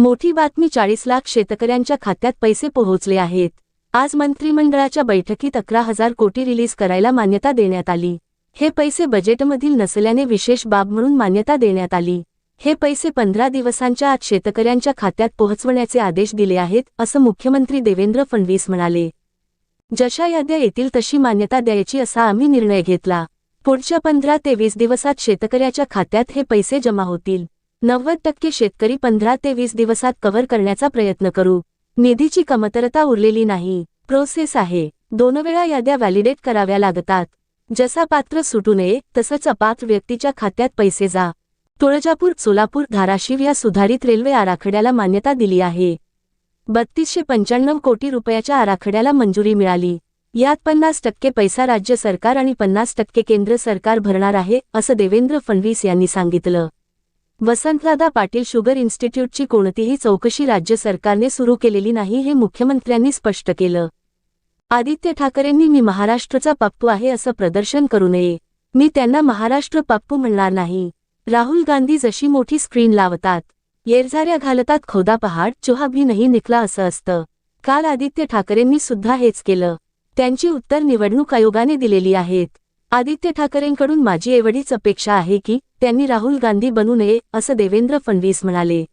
मोठी बातमी चाळीस लाख शेतकऱ्यांच्या खात्यात पैसे पोहोचले आहेत. आज मंत्रिमंडळाच्या बैठकीत अकरा हजार कोटी रिलीज करायला मान्यता देण्यात आली. हे पैसे बजेटमधील नसल्याने विशेष बाब म्हणून मान्यता देण्यात आली. हे पैसे पंधरा दिवसांच्या आत शेतकऱ्यांच्या खात्यात पोहोचवण्याचे आदेश दिले आहेत असं मुख्यमंत्री देवेंद्र फडणवीस म्हणाले. जशा याद्या येतील तशी मान्यता द्यायची असा आम्ही निर्णय घेतला. पुढच्या पंधरा ते वीस दिवसात शेतकऱ्याच्या खात्यात हे पैसे जमा होतील. नव्वद टक्के शेतकरी पंधरा ते वीस दिवसात कव्हर करण्याचा प्रयत्न करू. निधीची कमतरता उरलेली नाही. प्रोसेस आहे. दोन वेळा याद्या व्हॅलिडेट कराव्या लागतात. जसा पात्र सुटू नये तसंच अपात्र व्यक्तीच्या खात्यात पैसे जा. तुळजापूर सोलापूर धाराशिव या सुधारित रेल्वे आराखड्याला मान्यता दिली आहे. बत्तीसशे पंच्याण्णव कोटी रुपयाच्या आराखड्याला मंजुरी मिळाली. यात पन्नास टक्के पैसा राज्य सरकार आणि पन्नास टक्के केंद्र सरकार भरणार आहे असं देवेंद्र फडणवीस यांनी सांगितलं. वसंतदादा पाटील शुगर इन्स्टिट्यूटची कोणतीही चौकशी राज्य सरकारने सुरू केलेली नाही हे मुख्यमंत्र्यांनी स्पष्ट केलं. आदित्य ठाकरेंनी मी महाराष्ट्रचा पप्पू आहे असं प्रदर्शन करू नये. मी त्यांना महाराष्ट्र पप्पू म्हणणार नाही. राहुल गांधी जशी मोठी स्क्रीन लावतात येरझाऱ्या घालतात खोदा पहाड चोहा भी नाही निकला असं असतं. काल आदित्य ठाकरेंनी सुद्धा हेच केलं. त्यांची उत्तर निवडणूक आयोगाने दिलेली आहेत. आदित्य ठाकरेंकडून माझी एवढीच अपेक्षा आहे की त्यांनी राहुल गांधी बनू नये असं देवेंद्र फडणवीस म्हणाले.